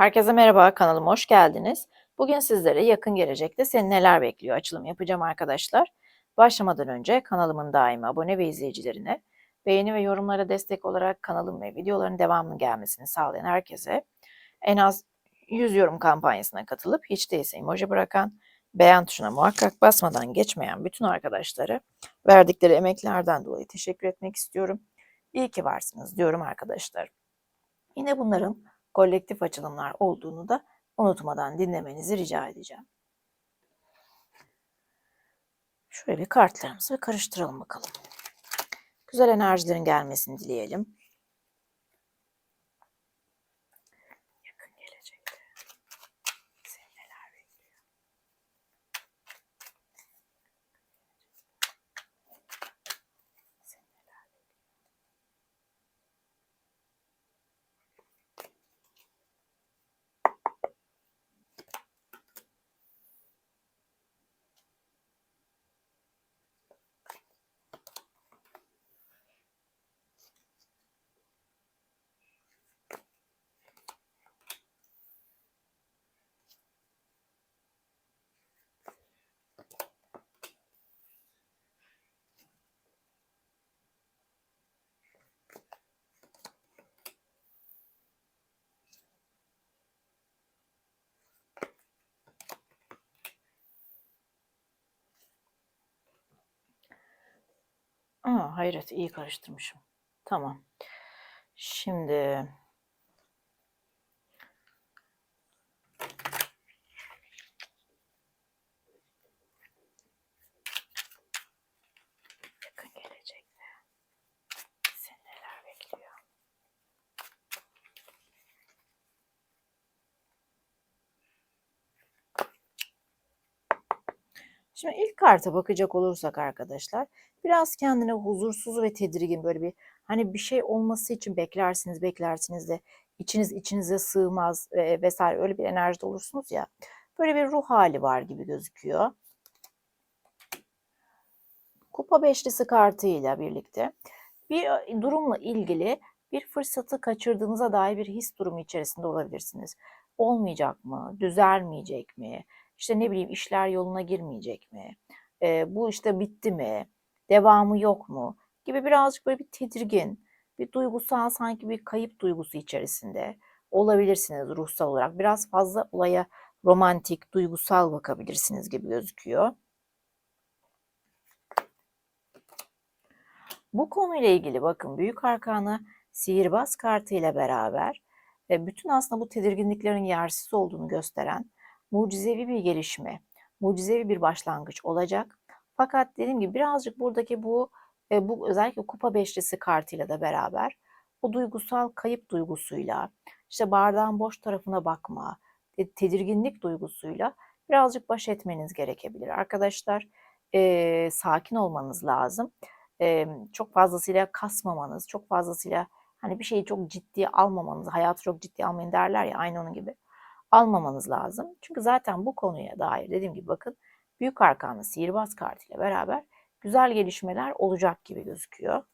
Herkese merhaba, kanalıma hoş geldiniz. Bugün sizlere yakın gelecekte seni neler bekliyor açılım yapacağım arkadaşlar. Başlamadan önce kanalımın daimi abone ve izleyicilerine, beğeni ve yorumlara destek olarak kanalım ve videoların devamlı gelmesini sağlayan herkese, en az 100 yorum kampanyasına katılıp hiç değilse emoji bırakan, beğen tuşuna muhakkak basmadan geçmeyen bütün arkadaşlara verdikleri emeklerden dolayı teşekkür etmek istiyorum. İyi ki varsınız diyorum arkadaşlar. Yine bunların kolektif açılımlar olduğunu da unutmadan dinlemenizi rica edeceğim. Şöyle bir kartlarımızı karıştıralım bakalım. Güzel enerjilerin gelmesini dileyelim. Aa, hayret iyi karıştırmışım. Tamam. Şimdi Şimdi ilk karta bakacak olursak arkadaşlar biraz kendine huzursuz ve tedirgin böyle bir hani bir şey olması için beklersiniz beklersiniz de içiniz içinize sığmaz e, vesaire öyle bir enerjide olursunuz ya böyle bir ruh hali var gibi gözüküyor. Kupa beşlisi kartıyla birlikte bir durumla ilgili bir fırsatı kaçırdığınıza dair bir his durumu içerisinde olabilirsiniz. Olmayacak mı? Düzelmeyecek mi? İşte ne bileyim işler yoluna girmeyecek mi? E, bu işte bitti mi? Devamı yok mu? Gibi birazcık böyle bir tedirgin, bir duygusal sanki bir kayıp duygusu içerisinde olabilirsiniz ruhsal olarak. Biraz fazla olaya romantik, duygusal bakabilirsiniz gibi gözüküyor. Bu konuyla ilgili bakın Büyük Arkanı Sihirbaz kartı ile beraber ve bütün aslında bu tedirginliklerin yersiz olduğunu gösteren mucizevi bir gelişme, mucizevi bir başlangıç olacak. Fakat dediğim gibi birazcık buradaki bu e, bu özellikle kupa beşlisi kartıyla da beraber o duygusal kayıp duygusuyla, işte bardağın boş tarafına bakma, tedirginlik duygusuyla birazcık baş etmeniz gerekebilir. Arkadaşlar e, sakin olmanız lazım. E, çok fazlasıyla kasmamanız, çok fazlasıyla hani bir şeyi çok ciddiye almamanız, hayatı çok ciddiye almayın derler ya aynı onun gibi almamanız lazım. Çünkü zaten bu konuya dair dediğim gibi bakın Büyük Arkanlı Sihirbaz kartıyla beraber güzel gelişmeler olacak gibi gözüküyor.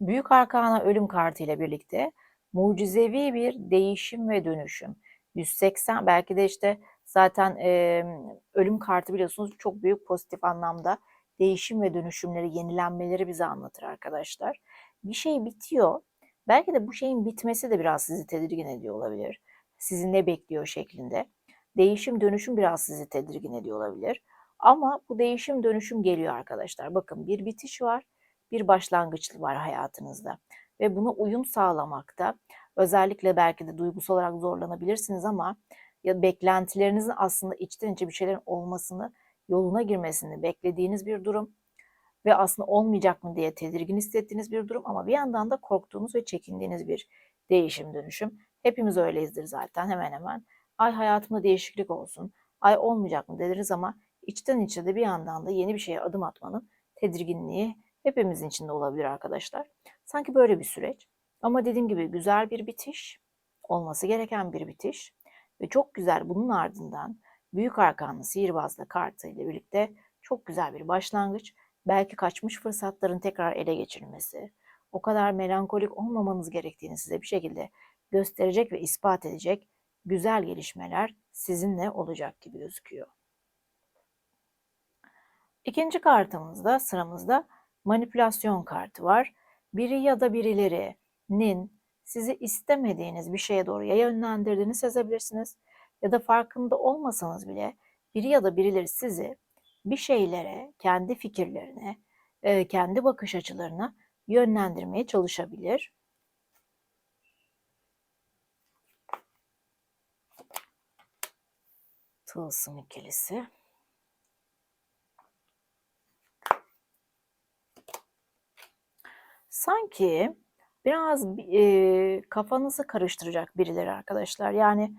Büyük Arkana Ölüm kartı ile birlikte mucizevi bir değişim ve dönüşüm. 180 belki de işte zaten e, ölüm kartı biliyorsunuz çok büyük pozitif anlamda değişim ve dönüşümleri, yenilenmeleri bize anlatır arkadaşlar. Bir şey bitiyor. Belki de bu şeyin bitmesi de biraz sizi tedirgin ediyor olabilir. Sizi ne bekliyor şeklinde. Değişim dönüşüm biraz sizi tedirgin ediyor olabilir. Ama bu değişim dönüşüm geliyor arkadaşlar. Bakın bir bitiş var, bir başlangıç var hayatınızda. Ve bunu uyum sağlamakta özellikle belki de duygusal olarak zorlanabilirsiniz ama ya beklentilerinizin aslında içten içe bir şeylerin olmasını, yoluna girmesini beklediğiniz bir durum ve aslında olmayacak mı diye tedirgin hissettiğiniz bir durum ama bir yandan da korktuğunuz ve çekindiğiniz bir değişim dönüşüm. Hepimiz öyleyizdir zaten hemen hemen. Ay hayatımda değişiklik olsun, ay olmayacak mı dediniz ama içten içe de bir yandan da yeni bir şeye adım atmanın tedirginliği hepimizin içinde olabilir arkadaşlar. Sanki böyle bir süreç. Ama dediğim gibi güzel bir bitiş, olması gereken bir bitiş ve çok güzel bunun ardından Büyük Arkanlı Sihirbazla kartı ile birlikte çok güzel bir başlangıç belki kaçmış fırsatların tekrar ele geçirilmesi, o kadar melankolik olmamanız gerektiğini size bir şekilde gösterecek ve ispat edecek güzel gelişmeler sizinle olacak gibi gözüküyor. İkinci kartımızda sıramızda manipülasyon kartı var. Biri ya da birilerinin sizi istemediğiniz bir şeye doğru ya yönlendirdiğini sezebilirsiniz ya da farkında olmasanız bile biri ya da birileri sizi bir şeylere, kendi fikirlerine, kendi bakış açılarına yönlendirmeye çalışabilir. Tılsım ikilisi. Sanki biraz e, kafanızı karıştıracak birileri arkadaşlar. Yani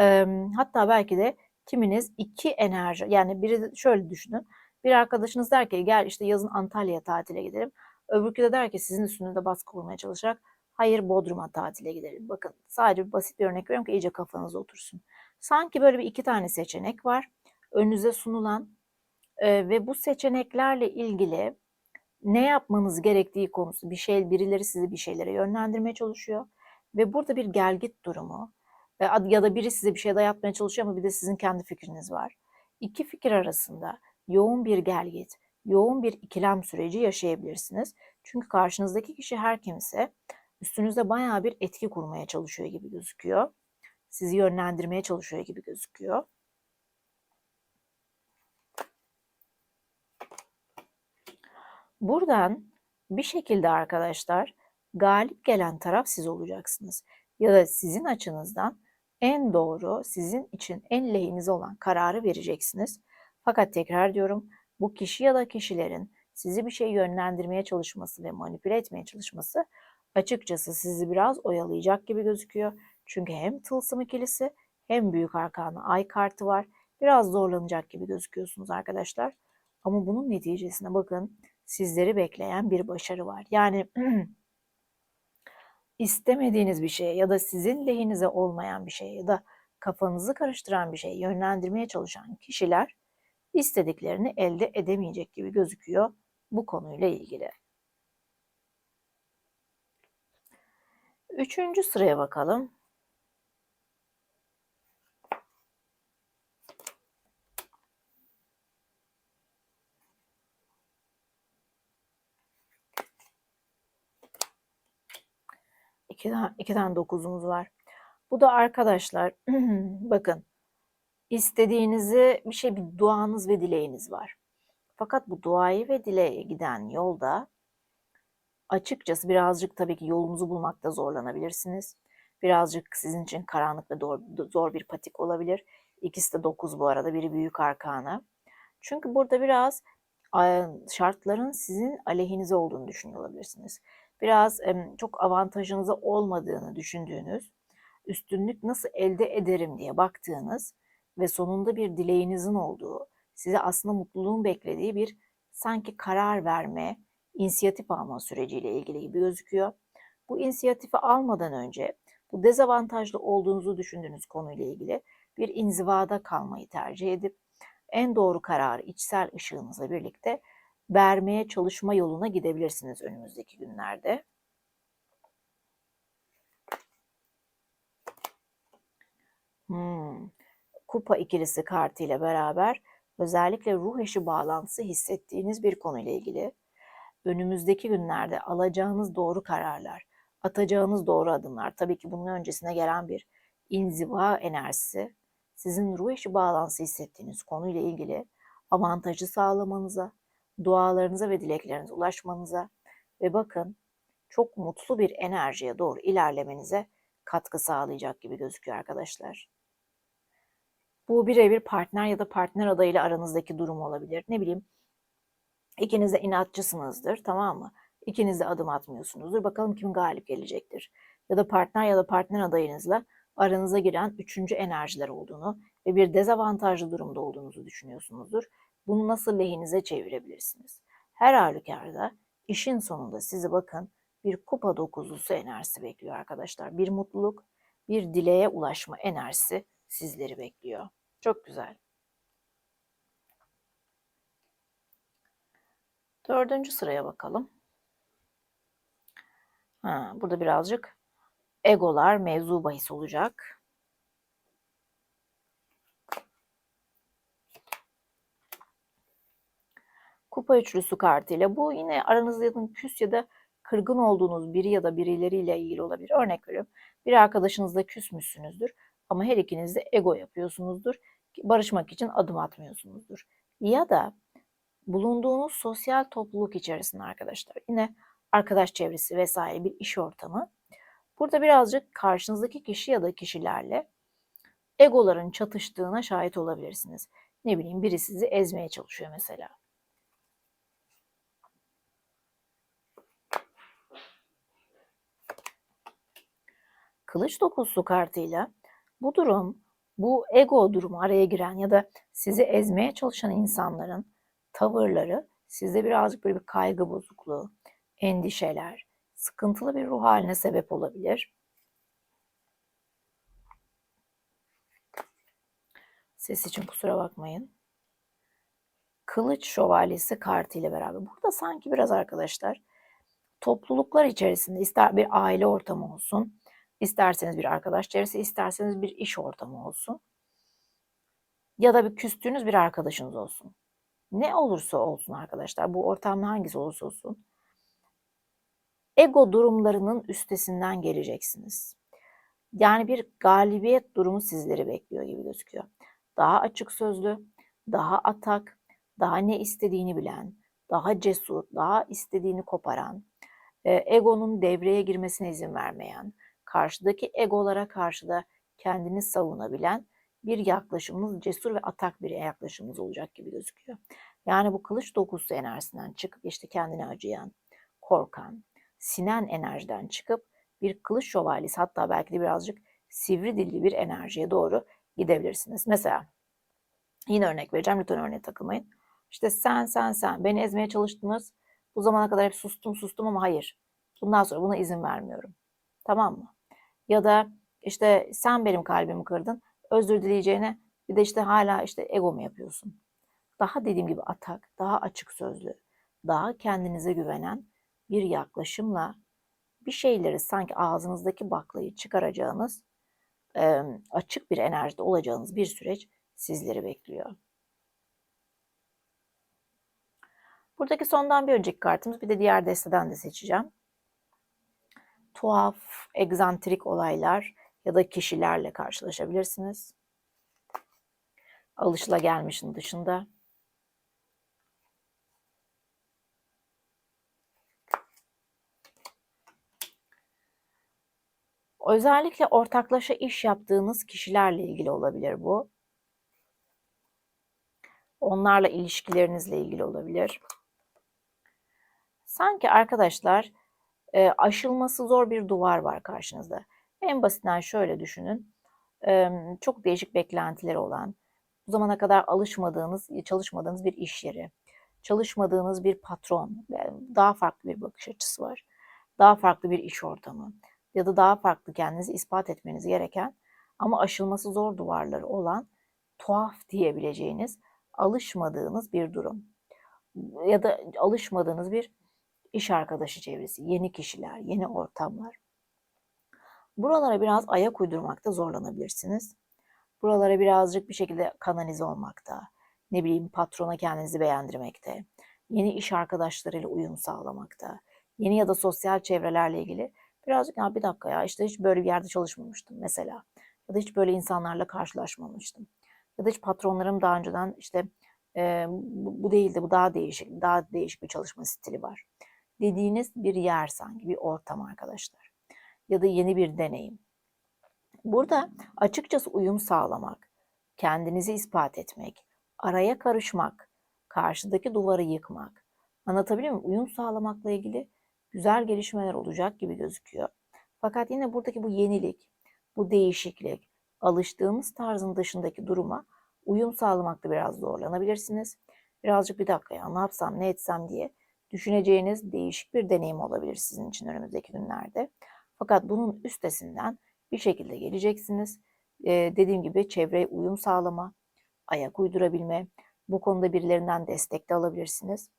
e, hatta belki de kiminiz iki enerji yani biri şöyle düşünün. Bir arkadaşınız der ki gel işte yazın Antalya'ya tatile gidelim. Öbürkü de der ki sizin üstünüzde baskı kurmaya çalışarak hayır Bodrum'a tatile gidelim. Bakın sadece bir basit bir örnek veriyorum ki iyice kafanıza otursun. Sanki böyle bir iki tane seçenek var. Önünüze sunulan e, ve bu seçeneklerle ilgili ne yapmanız gerektiği konusu bir şey birileri sizi bir şeylere yönlendirmeye çalışıyor ve burada bir gelgit durumu ya da biri size bir şey dayatmaya çalışıyor ama bir de sizin kendi fikriniz var. İki fikir arasında yoğun bir gelgit, yoğun bir ikilem süreci yaşayabilirsiniz. Çünkü karşınızdaki kişi her kimse üstünüzde bayağı bir etki kurmaya çalışıyor gibi gözüküyor. Sizi yönlendirmeye çalışıyor gibi gözüküyor. Buradan bir şekilde arkadaşlar galip gelen taraf siz olacaksınız. Ya da sizin açınızdan en doğru, sizin için en lehinize olan kararı vereceksiniz. Fakat tekrar diyorum bu kişi ya da kişilerin sizi bir şey yönlendirmeye çalışması ve manipüle etmeye çalışması açıkçası sizi biraz oyalayacak gibi gözüküyor. Çünkü hem tılsım ikilisi hem büyük arkana ay kartı var. Biraz zorlanacak gibi gözüküyorsunuz arkadaşlar. Ama bunun neticesine bakın sizleri bekleyen bir başarı var. Yani istemediğiniz bir şeye ya da sizin lehinize olmayan bir şeye ya da kafanızı karıştıran bir şeye yönlendirmeye çalışan kişiler istediklerini elde edemeyecek gibi gözüküyor bu konuyla ilgili. Üçüncü sıraya bakalım. 2 tane, 2 tane 9'umuz var. Bu da arkadaşlar bakın istediğinizi bir şey bir duanız ve dileğiniz var. Fakat bu duayı ve dileğe giden yolda açıkçası birazcık tabii ki yolunuzu bulmakta zorlanabilirsiniz. Birazcık sizin için karanlık ve zor bir patik olabilir. İkisi de 9 bu arada. Biri büyük arkana. Çünkü burada biraz şartların sizin aleyhinize olduğunu düşünüyor olabilirsiniz biraz çok avantajınıza olmadığını düşündüğünüz, üstünlük nasıl elde ederim diye baktığınız ve sonunda bir dileğinizin olduğu, size aslında mutluluğun beklediği bir sanki karar verme, inisiyatif alma süreciyle ilgili gibi gözüküyor. Bu inisiyatifi almadan önce bu dezavantajlı olduğunuzu düşündüğünüz konuyla ilgili bir inzivada kalmayı tercih edip en doğru kararı içsel ışığınızla birlikte vermeye çalışma yoluna gidebilirsiniz önümüzdeki günlerde. Hmm. Kupa ikilisi kartı ile beraber özellikle ruh eşi bağlantısı hissettiğiniz bir konuyla ilgili önümüzdeki günlerde alacağınız doğru kararlar, atacağınız doğru adımlar, tabii ki bunun öncesine gelen bir inziva enerjisi, sizin ruh eşi bağlantısı hissettiğiniz konuyla ilgili avantajı sağlamanıza, dualarınıza ve dileklerinize ulaşmanıza ve bakın çok mutlu bir enerjiye doğru ilerlemenize katkı sağlayacak gibi gözüküyor arkadaşlar. Bu birebir partner ya da partner adayıyla aranızdaki durum olabilir. Ne bileyim ikiniz de inatçısınızdır tamam mı? İkiniz de adım atmıyorsunuzdur. Bakalım kim galip gelecektir. Ya da partner ya da partner adayınızla aranıza giren üçüncü enerjiler olduğunu ve bir dezavantajlı durumda olduğunuzu düşünüyorsunuzdur. Bunu nasıl lehinize çevirebilirsiniz? Her halükarda işin sonunda sizi bakın bir kupa dokuzlusu enerjisi bekliyor arkadaşlar. Bir mutluluk, bir dileğe ulaşma enerjisi sizleri bekliyor. Çok güzel. Dördüncü sıraya bakalım. Ha, burada birazcık egolar mevzu bahis olacak. Kupa üçlüsü kartıyla bu yine aranızda ya da küs ya da kırgın olduğunuz biri ya da birileriyle ilgili olabilir. Örnek veriyorum. Bir arkadaşınızla küsmüşsünüzdür ama her ikiniz de ego yapıyorsunuzdur. Barışmak için adım atmıyorsunuzdur. Ya da bulunduğunuz sosyal topluluk içerisinde arkadaşlar yine arkadaş çevresi vesaire bir iş ortamı. Burada birazcık karşınızdaki kişi ya da kişilerle egoların çatıştığına şahit olabilirsiniz. Ne bileyim biri sizi ezmeye çalışıyor mesela. Kılıç dokuzu kartıyla bu durum, bu ego durumu araya giren ya da sizi ezmeye çalışan insanların tavırları sizde birazcık böyle bir kaygı bozukluğu, endişeler, sıkıntılı bir ruh haline sebep olabilir. Ses için kusura bakmayın. Kılıç şövalyesi kartı ile beraber. Burada sanki biraz arkadaşlar topluluklar içerisinde ister bir aile ortamı olsun, isterseniz bir arkadaş çevresi, isterseniz bir iş ortamı olsun. Ya da bir küstüğünüz bir arkadaşınız olsun. Ne olursa olsun arkadaşlar, bu ortam hangisi olursa olsun ego durumlarının üstesinden geleceksiniz. Yani bir galibiyet durumu sizleri bekliyor gibi gözüküyor. Daha açık sözlü, daha atak, daha ne istediğini bilen, daha cesur, daha istediğini koparan, egonun devreye girmesine izin vermeyen, karşıdaki egolara karşı da kendini savunabilen bir yaklaşımımız, cesur ve atak bir yaklaşımımız olacak gibi gözüküyor. Yani bu kılıç dokusu enerjisinden çıkıp işte kendine acıyan, korkan, sinen enerjiden çıkıp bir kılıç şövalyesi hatta belki de birazcık sivri dilli bir enerjiye doğru gidebilirsiniz. Mesela yine örnek vereceğim lütfen örneğe takılmayın. İşte sen sen sen beni ezmeye çalıştınız. Bu zamana kadar hep sustum sustum ama hayır. Bundan sonra buna izin vermiyorum. Tamam mı? Ya da işte sen benim kalbimi kırdın. Özür dileyeceğine bir de işte hala işte ego mu yapıyorsun? Daha dediğim gibi atak, daha açık sözlü, daha kendinize güvenen bir yaklaşımla bir şeyleri sanki ağzınızdaki baklayı çıkaracağınız açık bir enerjide olacağınız bir süreç sizleri bekliyor. Buradaki sondan bir önceki kartımız bir de diğer desteden de seçeceğim. Tuhaf, egzantrik olaylar ya da kişilerle karşılaşabilirsiniz. Alışılagelmişin dışında. Özellikle ortaklaşa iş yaptığınız kişilerle ilgili olabilir bu. Onlarla ilişkilerinizle ilgili olabilir. Sanki arkadaşlar e, aşılması zor bir duvar var karşınızda. En basitinden şöyle düşünün. E, çok değişik beklentileri olan, bu zamana kadar alışmadığınız, çalışmadığınız bir iş yeri, çalışmadığınız bir patron, daha farklı bir bakış açısı var. Daha farklı bir iş ortamı ya da daha farklı kendinizi ispat etmeniz gereken ama aşılması zor duvarları olan tuhaf diyebileceğiniz alışmadığınız bir durum ya da alışmadığınız bir iş arkadaşı çevresi, yeni kişiler, yeni ortamlar. Buralara biraz ayak uydurmakta zorlanabilirsiniz. Buralara birazcık bir şekilde kanalize olmakta, ne bileyim patrona kendinizi beğendirmekte, yeni iş arkadaşlarıyla uyum sağlamakta, yeni ya da sosyal çevrelerle ilgili birazcık ya bir dakika ya işte hiç böyle bir yerde çalışmamıştım mesela. Ya da hiç böyle insanlarla karşılaşmamıştım. Ya da hiç patronlarım daha önceden işte e, bu, değildi bu daha değişik, daha değişik bir çalışma stili var. Dediğiniz bir yer sanki bir ortam arkadaşlar. Ya da yeni bir deneyim. Burada açıkçası uyum sağlamak, kendinizi ispat etmek, araya karışmak, karşıdaki duvarı yıkmak. Anlatabiliyor muyum? Uyum sağlamakla ilgili güzel gelişmeler olacak gibi gözüküyor. Fakat yine buradaki bu yenilik, bu değişiklik, alıştığımız tarzın dışındaki duruma uyum sağlamakta biraz zorlanabilirsiniz. Birazcık bir dakika ya ne yapsam ne etsem diye düşüneceğiniz değişik bir deneyim olabilir sizin için önümüzdeki günlerde. Fakat bunun üstesinden bir şekilde geleceksiniz. Ee, dediğim gibi çevreye uyum sağlama, ayak uydurabilme, bu konuda birilerinden destek de alabilirsiniz.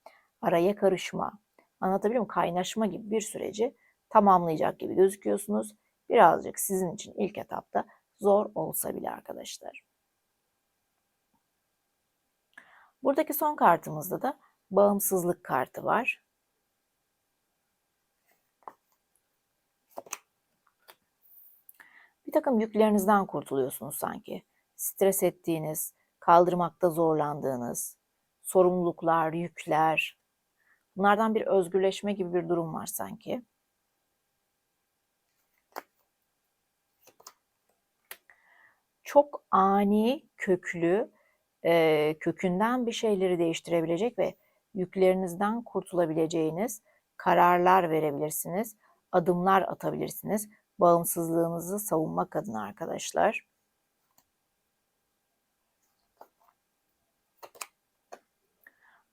Araya karışma, anlatabiliyor muyum? Kaynaşma gibi bir süreci tamamlayacak gibi gözüküyorsunuz. Birazcık sizin için ilk etapta zor olsa bile arkadaşlar. Buradaki son kartımızda da bağımsızlık kartı var. Bir takım yüklerinizden kurtuluyorsunuz sanki. Stres ettiğiniz, kaldırmakta zorlandığınız, sorumluluklar, yükler. Bunlardan bir özgürleşme gibi bir durum var sanki. Çok ani, köklü, kökünden bir şeyleri değiştirebilecek ve yüklerinizden kurtulabileceğiniz kararlar verebilirsiniz, adımlar atabilirsiniz. Bağımsızlığınızı savunmak adına arkadaşlar.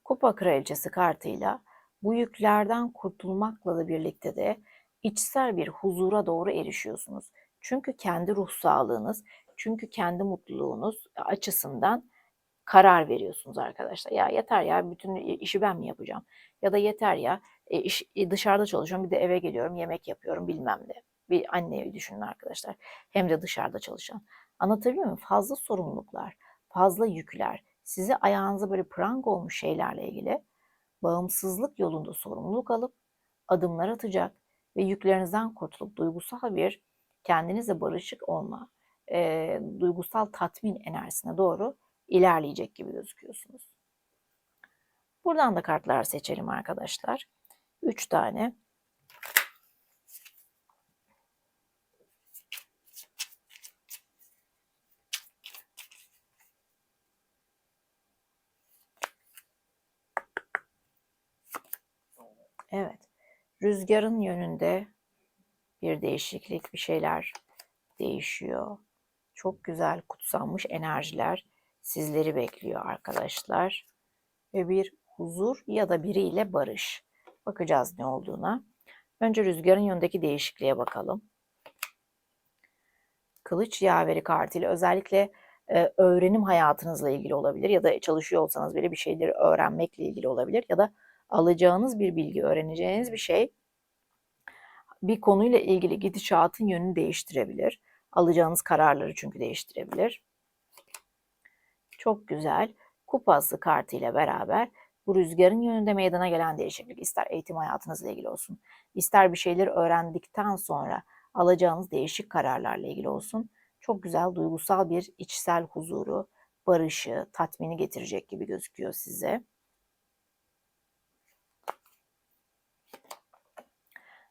Kupa Kraliçesi kartıyla bu yüklerden kurtulmakla da birlikte de içsel bir huzura doğru erişiyorsunuz. Çünkü kendi ruh sağlığınız, çünkü kendi mutluluğunuz açısından karar veriyorsunuz arkadaşlar. Ya yeter ya bütün işi ben mi yapacağım? Ya da yeter ya e, iş, e, dışarıda çalışıyorum bir de eve geliyorum yemek yapıyorum bilmem ne. Bir anneyi düşünün arkadaşlar. Hem de dışarıda çalışan. Anlatabiliyor muyum? Fazla sorumluluklar, fazla yükler, sizi ayağınıza böyle prang olmuş şeylerle ilgili bağımsızlık yolunda sorumluluk alıp adımlar atacak ve yüklerinizden kurtulup duygusal bir kendinizle barışık olma, e, duygusal tatmin enerjisine doğru ilerleyecek gibi gözüküyorsunuz. Buradan da kartlar seçelim arkadaşlar. 3 tane. Evet. Rüzgarın yönünde bir değişiklik, bir şeyler değişiyor. Çok güzel kutsanmış enerjiler sizleri bekliyor arkadaşlar. Ve bir huzur ya da biriyle barış. Bakacağız ne olduğuna. Önce rüzgarın yönündeki değişikliğe bakalım. Kılıç yaveri kartıyla özellikle e, öğrenim hayatınızla ilgili olabilir ya da çalışıyor olsanız bile bir şeyleri öğrenmekle ilgili olabilir ya da alacağınız bir bilgi, öğreneceğiniz bir şey bir konuyla ilgili gidişatın yönünü değiştirebilir. Alacağınız kararları çünkü değiştirebilir. Çok güzel. Kupası kartı ile beraber bu rüzgarın yönünde meydana gelen değişiklik ister eğitim hayatınızla ilgili olsun, ister bir şeyleri öğrendikten sonra alacağınız değişik kararlarla ilgili olsun. Çok güzel duygusal bir içsel huzuru, barışı, tatmini getirecek gibi gözüküyor size.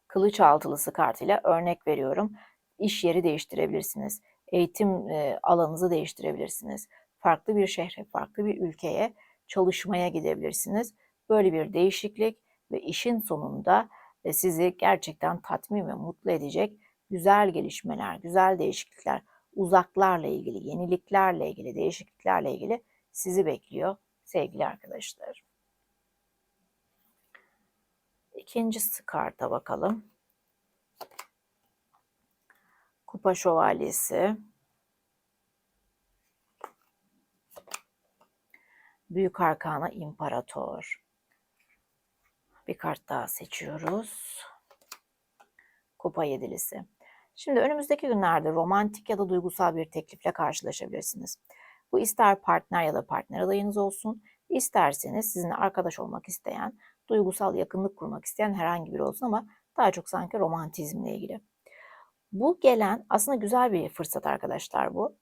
Kılıç altılısı kartıyla örnek veriyorum. İş yeri değiştirebilirsiniz. Eğitim alanınızı değiştirebilirsiniz. Farklı bir şehre, farklı bir ülkeye çalışmaya gidebilirsiniz. Böyle bir değişiklik ve işin sonunda e, sizi gerçekten tatmin ve mutlu edecek güzel gelişmeler, güzel değişiklikler, uzaklarla ilgili, yeniliklerle ilgili, değişikliklerle ilgili sizi bekliyor sevgili arkadaşlar. İkinci karta bakalım. Kupa Şövalyesi. Büyük Arkana İmparator. Bir kart daha seçiyoruz. Kupa Yedilisi. Şimdi önümüzdeki günlerde romantik ya da duygusal bir teklifle karşılaşabilirsiniz. Bu ister partner ya da partner adayınız olsun, isterseniz sizinle arkadaş olmak isteyen, duygusal yakınlık kurmak isteyen herhangi biri olsun ama daha çok sanki romantizmle ilgili. Bu gelen aslında güzel bir fırsat arkadaşlar bu.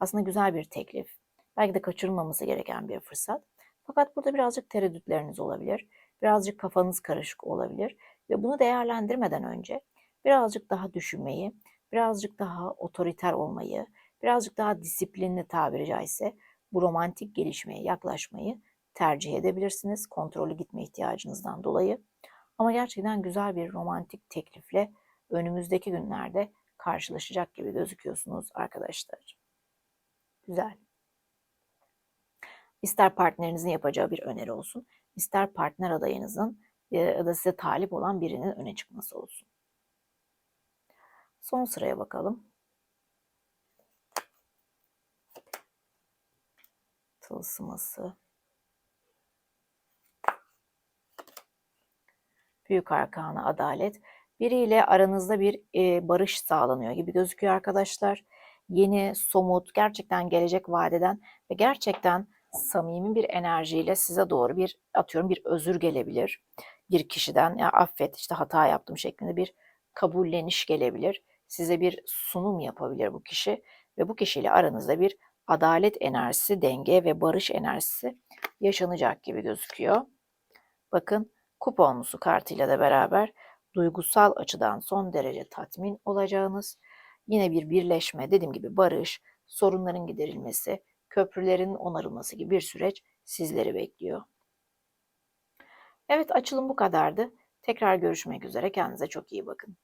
Aslında güzel bir teklif. Belki de kaçırılmaması gereken bir fırsat. Fakat burada birazcık tereddütleriniz olabilir. Birazcık kafanız karışık olabilir. Ve bunu değerlendirmeden önce birazcık daha düşünmeyi, birazcık daha otoriter olmayı, birazcık daha disiplinli tabiri caizse bu romantik gelişmeye yaklaşmayı tercih edebilirsiniz. Kontrollü gitme ihtiyacınızdan dolayı. Ama gerçekten güzel bir romantik teklifle önümüzdeki günlerde karşılaşacak gibi gözüküyorsunuz arkadaşlar. Güzel. İster partnerinizin yapacağı bir öneri olsun, ister partner adayınızın ya da size talip olan birinin öne çıkması olsun. Son sıraya bakalım. Tılsıması. Büyük Arkana Adalet. Biriyle aranızda bir e, barış sağlanıyor gibi gözüküyor arkadaşlar. Yeni, somut, gerçekten gelecek vadeden ve gerçekten samimi bir enerjiyle size doğru bir atıyorum bir özür gelebilir. Bir kişiden ya affet işte hata yaptım şeklinde bir kabulleniş gelebilir. Size bir sunum yapabilir bu kişi ve bu kişiyle aranızda bir adalet enerjisi, denge ve barış enerjisi yaşanacak gibi gözüküyor. Bakın kuponlusu kartıyla da beraber duygusal açıdan son derece tatmin olacağınız, yine bir birleşme, dediğim gibi barış, sorunların giderilmesi, köprülerin onarılması gibi bir süreç sizleri bekliyor. Evet açılım bu kadardı. Tekrar görüşmek üzere. Kendinize çok iyi bakın.